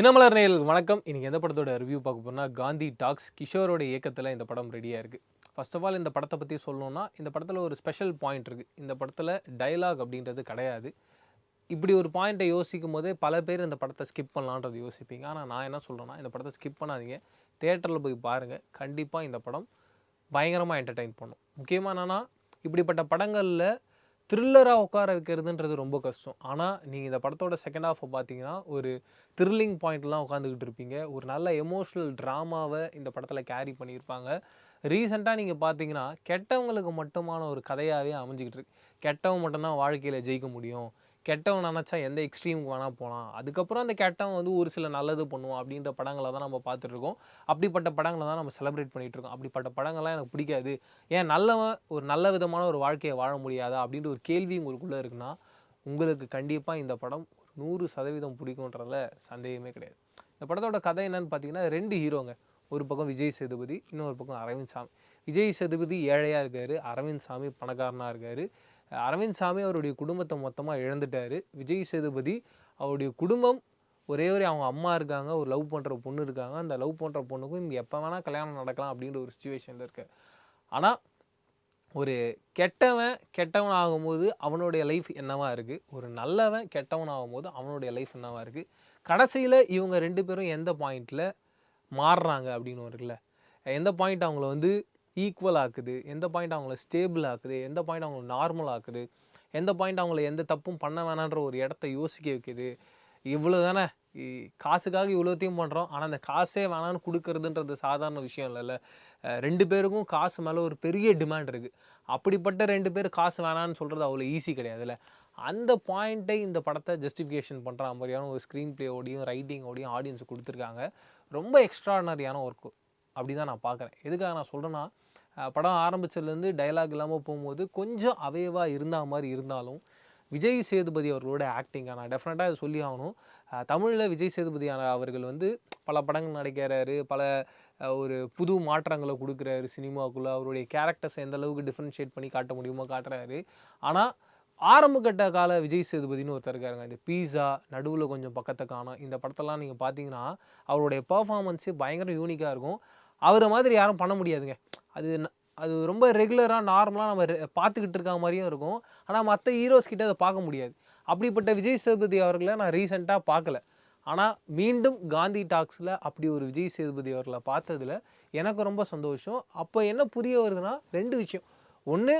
தினமலர் நேயல் வணக்கம். இன்றைக்கி எந்த படத்தோட ரிவ்யூ பார்க்க போனால் காந்தி டாக்ஸ் கிஷோரோட இயக்கத்தில் இந்த படம் ரெடியாக இருக்குது ஃபர்ஸ்ட் ஆஃப் ஆல் இந்த படத்தை பற்றி சொல்லணும்னா இந்த படத்தில் ஒரு ஸ்பெஷல் பாயிண்ட் இருக்குது இந்த படத்தில் டைலாக் அப்படின்றது கிடையாது. இப்படி ஒரு பாயிண்ட்டை யோசிக்கும் போதே பல பேர் இந்த படத்தை ஸ்கிப் பண்ணலான்றது யோசிப்பீங்க. ஆனால் நான் என்ன சொல்கிறேன்னா இந்த படத்தை ஸ்கிப் பண்ணாதீங்க. தேட்டரில் போய் பாருங்கள் கண்டிப்பாக இந்த படம் பயங்கரமாக என்டர்டெயின் பண்ணும். முக்கியமாக என்னென்னா இப்படிப்பட்ட படங்களில் த்ரில்லராக உட்கார வைக்கிறதுன்றது ரொம்ப கஷ்டம். ஆனால் நீங்கள் இந்த படத்தோட செகண்ட் ஹாஃபை பார்த்தீங்கன்னா ஒரு த்ரில்லிங் பாயிண்ட்லாம் உட்காந்துக்கிட்டு இருப்பீங்க. ஒரு நல்ல எமோஷ்னல் ட்ராமாவை இந்த படத்தில் கேரி பண்ணியிருப்பாங்க. ரீசெண்டாக நீங்கள் பார்த்தீங்கன்னா கெட்டவங்களுக்கு மட்டுமான ஒரு கதையாகவே அமைஞ்சிக்கிட்டு இருக்கு. கெட்டவன் மட்டும்தான் வாழ்க்கையில் ஜெயிக்க முடியும். கெட்டவன் நினச்சா எந்த எக்ஸ்ட்ரீமுக்கு வேணால் போகலாம் அதுக்கப்புறம் அந்த கெட்டவன் வந்து ஒரு சில நல்லது பண்ணுவோம் அப்படின்ற படங்களை தான் நம்ம பார்த்துட்ருக்கோம் அப்படிப்பட்ட படங்களை தான் நம்ம செலிப்ரேட் பண்ணிகிட்டு இருக்கோம். அப்படிப்பட்ட படங்கள்லாம் எனக்கு பிடிக்காது. ஏன் நல்லவன் ஒரு நல்ல விதமான ஒரு வாழ்க்கையை வாழ முடியாதா அப்படின்ற ஒரு கேள்வி உங்களுக்குள்ளே இருக்குன்னா உங்களுக்கு கண்டிப்பாக இந்த படம் நூறு சதவீதம் பிடிக்குன்றதுல சந்தேகமே கிடையாது. இந்த படத்தோட கதை என்னன்னு பார்த்தீங்கன்னா ரெண்டு ஹீரோங்க. ஒரு பக்கம் விஜய் சேதுபதி இன்னொரு பக்கம் அரவிந்த் சாமி. விஜய் சேதுபதி ஏழையாக இருக்கார் அரவிந்த் சாமி பணக்காரனாக இருக்கார். அரவிந்த் சாமி அவருடைய குடும்பத்தை மொத்தமாக இழந்துட்டாரு. விஜய் சேதுபதி அவருடைய குடும்பம் ஒரே ஒரு அவங்க அம்மா இருக்காங்க ஒரு லவ் பண்ணுற பொண்ணு இருக்காங்க. அந்த லவ் பண்ணுற பொண்ணுக்கும் இங்கே எப்போ வேணால் கல்யாணம் நடக்கலாம் அப்படின்ற ஒரு சுச்சுவேஷனில் இருக்கு ஆனால் ஒரு கெட்டவன் கெட்டவன் ஆகும்போது அவனுடைய லைஃப் என்னவாக இருக்குது ஒரு நல்லவன் கெட்டவன் ஆகும்போது அவனுடைய லைஃப் என்னவாக இருக்குது கடைசியில் இவங்க ரெண்டு பேரும் எந்த பாயிண்டில் மாறுறாங்க அப்படின்னு இருக்குல்ல? எந்த பாயிண்ட் அவங்கள வந்து ஈக்குவல் ஆக்குது. எந்த பாயிண்ட் அவங்கள ஸ்டேபிள் ஆக்குது? எந்த பாயிண்ட் அவங்கள நார்மல் ஆக்குது? எந்த பாயிண்ட் அவங்கள எந்த தப்பும் பண்ண வேணான்ற ஒரு இடத்த யோசிக்க வைக்குது. இவ்வளோ தானே காசுக்காக இவ்வளோத்தையும் பண்ணுறோம் ஆனால் அந்த காசே வேணான்னு கொடுக்கறதுன்றது சாதாரண விஷயம் இல்லைல்ல. ரெண்டு பேருக்கும் காசு மேலே ஒரு பெரிய டிமாண்ட் இருக்குது அப்படிப்பட்ட ரெண்டு பேர் காசு வேணான்னு சொல்கிறது அவ்வளோ ஈஸி கிடையாதுல்ல. அந்த பாயிண்ட்டை இந்த படத்தை ஜஸ்டிஃபிகேஷன் பண்ணுற மாதிரியான ஒரு ஸ்க்ரீன் பிளேயோடையும் ரைட்டிங்கோடையும் ஆடியன்ஸ் கொடுத்துருக்காங்க. ரொம்ப எக்ஸ்ட்ராடனரியான ஒர்க்கு அப்படி தான் நான் பார்க்குறேன். எதுக்காக நான் சொல்கிறேன்னா படம் ஆரம்பிச்சதுலேருந்து டயலாக் இல்லாமல் போகும்போது கொஞ்சம் அவைவாக இருந்தால் மாதிரி இருந்தாலும் விஜய் சேதுபதி அவர்களோட ஆக்டிங்காக நான் டெஃபினட்டாக சொல்லி ஆகணும். தமிழில் விஜய் சேதுபதி அவர்கள் வந்து பல படங்கள் நடிக்கிறாரு பல ஒரு புது மாற்றங்களை கொடுக்குறாரு சினிமாவுக்குள்ளே அவருடைய கேரக்டர்ஸ் எந்த அளவுக்கு டிஃப்ரென்ஷியேட் பண்ணி காட்ட முடியுமோ காட்டுறாரு. ஆனால் ஆரம்பக்கட்ட கால விஜய் சேதுபதினு ஒருத்தர் இருக்காருங்க. இந்த பீஸா நடுவில் கொஞ்சம் பக்கத்தை காணும். இந்த படத்தெல்லாம் நீங்கள் பார்த்தீங்கன்னா அவருடைய பர்ஃபாமன்ஸு பயங்கர யூனிக்காக இருக்கும். அவரை மாதிரி யாரும் பண்ண முடியாதுங்க. அது அது ரொம்ப ரெகுலராக நார்மலாக நம்ம பார்த்துக்கிட்டு இருக்க மாதிரியும் இருக்கும். ஆனால் மற்ற ஹீரோஸ் கிட்ட அதை பார்க்க முடியாது. அப்படிப்பட்ட விஜய் சேதுபதி அவர்களை நான் ரீசெண்டாக பார்க்கல. ஆனால் மீண்டும் காந்தி டாக்ஸில் அப்படி ஒரு விஜய் சேதுபதி அவர்களை பார்த்ததுல எனக்கு ரொம்ப சந்தோஷம். அப்போ என்ன புரிய வருதுன்னா ரெண்டு விஷயம். ஒன்று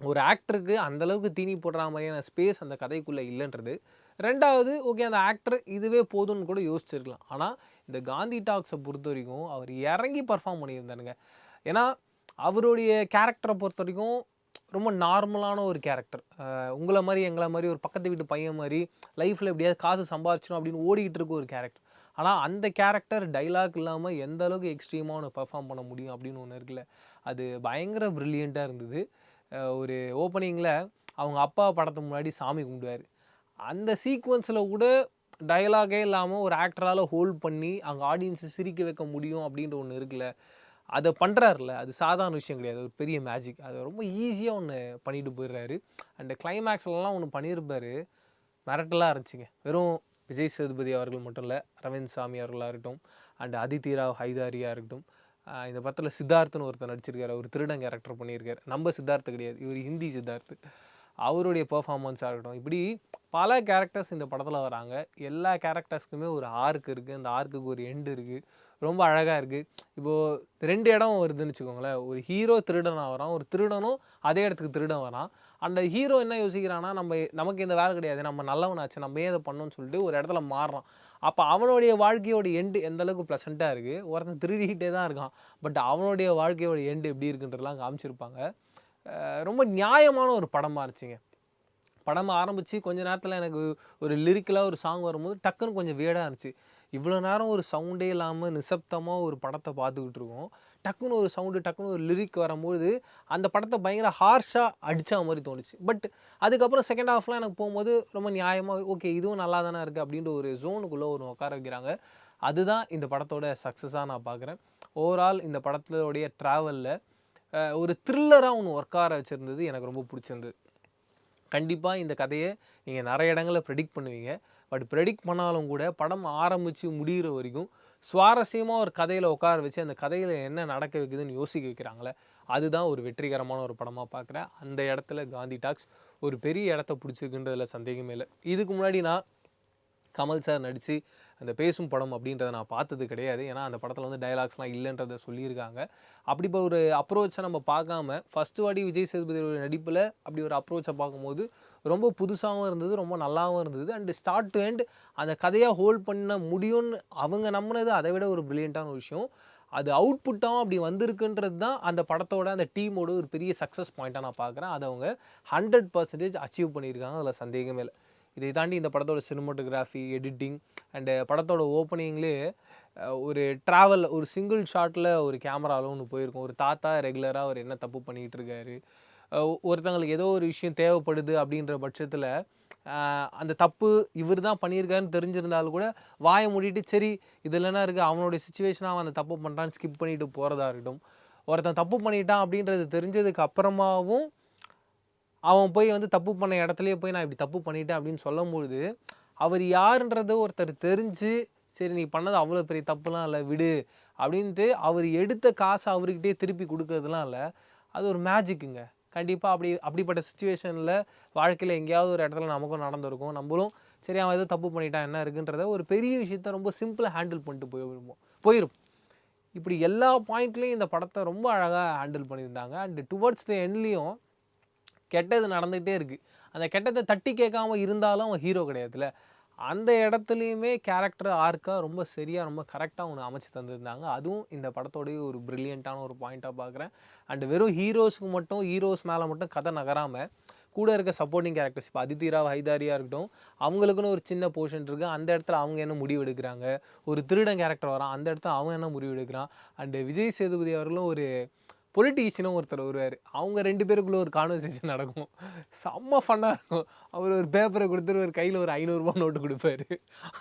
ஒரு ஆக்டருக்கு அந்தளவுக்கு தீனி போடுற மாதிரியான ஸ்பேஸ் அந்த கதைக்குள்ளே இல்லைன்றது. ரெண்டாவது ஓகே அந்த ஆக்டர் இதுவே போதும்னு கூட யோசிச்சிருக்கலாம். ஆனால் இந்த காந்தி டாக்ஸை பொறுத்த வரைக்கும் அவர் இறங்கி பர்ஃபார்ம் பண்ணியிருந்தாருங்க. ஏன்னா அவருடைய கேரக்டரை பொறுத்த வரைக்கும் ரொம்ப நார்மலான ஒரு கேரக்டர் உங்களை மாதிரி எங்களை மாதிரி ஒரு பக்கத்து வீட்டு பையன் மாதிரி லைஃப்பில் எப்படியாவது காசு சம்பாரிச்சிடும் அப்படின்னு ஓடிக்கிட்டு இருக்க ஒரு கேரக்டர் ஆனால் அந்த கேரக்டர் டைலாக் இல்லாமல் எந்த அளவுக்கு எக்ஸ்ட்ரீமாக ஒன்று பெர்ஃபார்ம் பண்ண முடியும் அப்படின்னு ஒன்று இருக்குல்ல. அது பயங்கர ப்ரில்லியண்ட்டாக இருந்தது. ஒரு ஓப்பனிங்கில் அவங்க அப்பா படத்துக்கு முன்னாடி சாமி கும்பிடுவார். அந்த சீக்வன்ஸில் கூட டயலாகே இல்லாமல் ஒரு ஆக்டரால் ஹோல்ட் பண்ணி அங்கே ஆடியன்ஸை சிரிக்க வைக்க முடியும் அப்படின்ற ஒன்று இருக்குல்ல. அதை பண்ணுறாருல அது சாதாரண விஷயம் கிடையாது. ஒரு பெரிய மேஜிக் அதை ரொம்ப ஈஸியாக ஒன்று பண்ணிட்டு போயிடுறாரு. அண்ட் கிளைமேக்ஸ்லலாம் ஒன்று பண்ணியிருப்பாரு. மிரட்டலாக இருந்துச்சுங்க. வெறும் விஜய் சேதுபதி அவர்கள் மட்டும் இல்லை அரவிந்த் சாமி அவர்களாக இருக்கட்டும் அண்ட் அதித்தி ராவ் ஹைதாரியாக இருக்கட்டும் இந்த படத்தில் சித்தார்த்துன்னு ஒருத்தர் நடிச்சிருக்காரு. ஒரு திருடன் கேரக்டர் பண்ணியிருக்காரு. நம்ம சித்தார்த்து கிடையாது. இவர் ஹிந்தி சித்தார்த்து. அவருடைய பெர்ஃபார்மன்ஸாக இருக்கட்டும். இப்படி பல கேரக்டர்ஸ் இந்த படத்தில் வராங்க. எல்லா கேரக்டர்ஸ்க்குமே ஒரு ஆர்க் இருக்குது அந்த ஆர்க்குக்கு ஒரு எண்டு இருக்குது ரொம்ப அழகாக இருக்குது இப்போது ரெண்டு இடம் வருதுன்னு வச்சுக்கோங்களேன். ஒரு ஹீரோ திருடனாக வரான் ஒரு திருடனும் அதே இடத்துக்கு திருடன் வரான். அந்த ஹீரோ என்ன யோசிக்கிறான்னா நம்ம நமக்கு இந்த வேலை கிடையாது. நம்ம நல்லவனாச்சு நம்ம ஏன் இதை பண்ணோம்னு சொல்லிட்டு ஒரு இடத்துல மாறுறான். அப்போ அவனுடைய வாழ்க்கையோட எண்டு எந்த அளவுக்கு ப்ளசண்ட்டாக இருக்குது ஒருத்தன் திருடிக்கிட்டே தான் இருக்கான். பட் அவனுடைய வாழ்க்கையோட எண்டு எப்படி இருக்குன்றலாம் காமிச்சிருப்பாங்க. ரொம்ப நியாயமான ஒரு படமாக இருந்துச்சுங்க. படம் ஆரம்பித்து கொஞ்ச நேரத்தில் எனக்கு ஒரு லிரிக்கலாக ஒரு சாங் வரும்போது டக்குன்னு கொஞ்சம் வியடாக இருந்துச்சு. இவ்வளோ நேரம் ஒரு சவுண்டே இல்லாமல் நிசப்தமாக ஒரு படத்தை பார்த்துக்கிட்டு இருக்கோம். டக்குன்னு ஒரு சவுண்டு டக்குன்னு ஒரு லிரிக் வரும்போது அந்த படத்தை பயங்கர ஹார்ஷாக அடித்தா மாதிரி தோணுச்சு. பட் அதுக்கப்புறம் செகண்ட் ஹாஃப்லாம் எனக்கு போகும்போது ரொம்ப நியாயமாக ஓகே இதுவும் நல்லா தானே இருக்குது அப்படின்ற ஒரு ஜோனுக்குள்ளே ஒரு உட்கார வைக்கிறாங்க. அதுதான் இந்த படத்தோட சக்ஸஸாக நான் பார்க்குறேன். ஓவரால் இந்த படத்தோடைய ட்ராவலில் ஒரு த்ரில்லராக ஒன்று ஒர்க்கார வச்சுருந்தது எனக்கு ரொம்ப பிடிச்சிருந்தது. கண்டிப்பாக இந்த கதையை நீங்கள் நிறைய இடங்களில் ப்ரெடிக்ட் பண்ணுவீங்க. பட் ப்ரெடிக்ட் பண்ணாலும் கூட படம் ஆரம்பித்து முடிகிற வரைக்கும் சுவாரஸ்யமாக ஒரு கதையில் உட்கார வச்சு அந்த கதையில் என்ன நடக்க வைக்குதுன்னு யோசிக்க வைக்கிறாங்களே அதுதான் ஒரு வெற்றிகரமான ஒரு படமாக பார்க்குறேன். அந்த இடத்துல காந்தி டாக்ஸ் ஒரு பெரிய இடத்த பிடிச்சிருக்குன்றதில் சந்தேகமே இல்லை. இதுக்கு முன்னாடி நான் கமல் சார் நடித்து அந்த பேசும் படம் அப்படின்றத நான் பார்த்தது கிடையாது. ஏன்னா அந்த படத்தில் வந்து டயலாக்ஸ்லாம் இல்லைன்றத சொல்லியிருக்காங்க. அப்படி இப்போ ஒரு அப்ரோச்சை நம்ம பார்க்காம ஃபஸ்ட்டு வாடி விஜய் சேதுபதியோட நடிப்பில் அப்படி ஒரு அப்ரோச்சை பார்க்கும்போது ரொம்ப புதுசாகவும் இருந்தது ரொம்ப நல்லாவும் இருந்தது. அண்டு ஸ்டார்ட் டு எண்ட் அந்த கதையாக ஹோல்ட் பண்ண முடியும்னு அவங்க நம்பினது அதை விட ஒரு பிரில்லியண்ட்டான விஷயம். அது அவுட்புட்டாகவும் அப்படி வந்திருக்குன்றது தான் அந்த படத்தோட அந்த டீமோட ஒரு பெரிய சக்ஸஸ் பாயிண்ட்டாக நான் பார்க்குறேன். அதை அவங்க ஹண்ட்ரட் பர்சன்டேஜ் அச்சீவ் பண்ணியிருக்காங்க. அதில் சந்தேகமே இல்லை. இதை தாண்டி இந்த படத்தோட சினிமோட்டோகிராஃபி எடிட்டிங் அண்டு படத்தோட ஓப்பனிங்லேயே ஒரு ட்ராவல் ஒரு சிங்கிள் ஷாட்டில் ஒரு கேமராவில் ஒன்று போயிருக்கும். ஒரு தாத்தா ரெகுலராக அவர் என்ன தப்பு பண்ணிகிட்டு இருக்காரு ஒருத்தங்களுக்கு ஏதோ ஒரு விஷயம் தேவைப்படுது அப்படின்ற பட்சத்தில் அந்த தப்பு இவர் தான் பண்ணியிருக்காருன்னு தெரிஞ்சிருந்தாலும் கூட வாயை மூடிட்டு சரி இது இல்லைனா இருக்குது அவனுடைய சுச்சுவேஷனாக அவன் அந்த தப்பு பண்ணுறான்னு ஸ்கிப் பண்ணிட்டு போகிறதா இருக்கட்டும். ஒருத்தன் தப்பு பண்ணிட்டான் அப்படின்றது தெரிஞ்சதுக்கு அப்புறமாவும் அவன் போய் வந்து தப்பு பண்ண இடத்துலையே போய் நான் இப்படி தப்பு பண்ணிட்டேன் அப்படின்னு சொல்லும்பொழுது அவர் யாருன்றத ஒருத்தர் தெரிஞ்சு சரி நீ பண்ணது அவ்வளோ பெரிய தப்புலாம் இல்லை விடு அப்படின்ட்டு அவர் எடுத்த காசை அவர்கிட்டே திருப்பி கொடுக்கறதுலாம் இல்லை. அது ஒரு மேஜிக்குங்க கண்டிப்பாக அப்படி அப்படிப்பட்ட சுச்சுவேஷனில் வாழ்க்கையில் எங்கேயாவது ஒரு இடத்துல நமக்கும் நடந்திருக்கும். நம்மளும் சரி அவன் ஏதோ தப்பு பண்ணிட்டான் என்ன இருக்குன்றத ஒரு பெரிய விஷயத்த ரொம்ப சிம்பிளாக ஹேண்டில் பண்ணிட்டு போயிருப்போம் போயிடும் இப்படி எல்லா பாயிண்ட்லேயும் இந்த படத்தை ரொம்ப அழகாக ஹேண்டில் பண்ணியிருந்தாங்க. அண்டு டுவர்ட்ஸ் த எண்ட்லேயும் கெட்டது நடந்துகிட்டே இருக்குது அந்த கெட்டதை தட்டி கேட்காம இருந்தாலும் அவன் ஹீரோ கிடையாதுல்ல அந்த இடத்துலையுமே கேரக்டர் ஆர்க்காக ரொம்ப சரியாக ரொம்ப கரெக்டாக ஒன்று அமைச்சு தந்திருந்தாங்க. அதுவும் இந்த படத்தோடைய ஒரு ப்ரில்லியண்ட்டான ஒரு பாயிண்ட்டாக பார்க்குறேன் அண்ட் வெறும் ஹீரோஸ்க்கு மட்டும் ஹீரோஸ் மேலே மட்டும் கதை நகராமல் கூட இருக்க சப்போர்ட்டிங் கேரக்டர்ஸ் இப்போ அதித்திராவ் ஹைதாரியாக இருக்கட்டும் அவங்களுக்குன்னு ஒரு சின்ன போர்ஷன் இருக்குது அந்த இடத்துல அவங்க என்ன முடிவு எடுக்கிறாங்க? ஒரு திருடன் கேரக்டர் வரான். அந்த இடத்துல அவன் என்ன முடிவு எடுக்கிறான்? அண்டு விஜய் சேதுபதி அவர்களும் ஒரு பொலிட்டீஷியனும் ஒருத்தர் வருவார். அவங்க ரெண்டு பேருக்குள்ள ஒரு கான்வர்சேஷன் நடக்கும். செம்ம ஃபன்னாக இருக்கும். அவர் ஒரு பேப்பரை கொடுத்துட்டு ஒரு கையில் ஒரு ஐநூறுரூவா நோட்டு கொடுப்பாரு.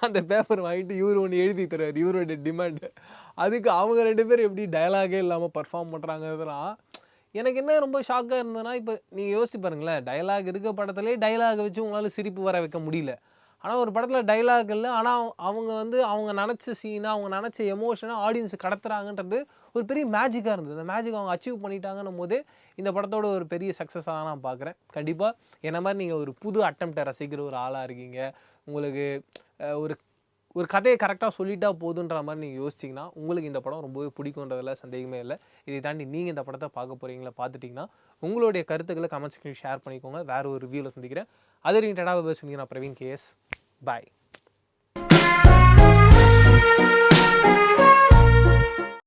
அந்த பேப்பர் வாங்கிட்டு இவர் ஒன்று எழுதி தருவார். இவரோட டிமாண்டு அதுக்கு அவங்க ரெண்டு பேரும் எப்படி டயலாகே இல்லாமல் பர்ஃபார்ம் பண்ணுறாங்கிறதுலாம் எனக்கு என்ன ரொம்ப ஷாக்காக இருந்ததுன்னா இப்போ நீங்கள் யோசிச்சு பாருங்களேன். டயலாக் இருக்க படத்துலேயே டயலாக் வச்சு உங்களால் சிரிப்பு வர வைக்க முடியல. ஆனால் ஒரு படத்தில் டைலாக் இல்லை. ஆனால் அவங்க வந்து அவங்க நினச்ச சீனை அவங்க நினச்ச எமோஷனை ஆடியன்ஸ் கடத்துறாங்கன்றது ஒரு பெரிய மேஜிக்காக இருந்தது. அந்த மேஜிக் அவங்க அச்சீவ் பண்ணிட்டாங்கன்னும் போது இந்த படத்தோட ஒரு பெரிய சக்ஸஸாக தான் நான் பார்க்குறேன் கண்டிப்பாக என்ன மாதிரி நீங்கள் ஒரு புது அட்டம்ப்டை ரசிக்கிற ஒரு ஆளாக இருக்கீங்க உங்களுக்கு ஒரு ஒரு கதையை கரெக்டாக சொல்லிட்டா போதுன்ற மாதிரி நீங்கள் யோசிச்சிங்கன்னா உங்களுக்கு இந்த படம் ரொம்பவே பிடிக்குன்றதில் சந்தேகமே இல்லை. இதை தாண்டி நீங்கள் இந்த படத்தை பார்க்க போகிறீங்களா பார்த்துட்டிங்கன்னா உங்களுடைய கருத்துக்களை கமெண்ட்ஸ்க்கு ஷேர் பண்ணிக்கோங்க. வேறு ஒரு ரிவ்யூவில் சந்திக்கிறேன். அது ரிலேட்டடாக பேசுவீங்க நான் பிரவீன் கேஎஸ் பாய்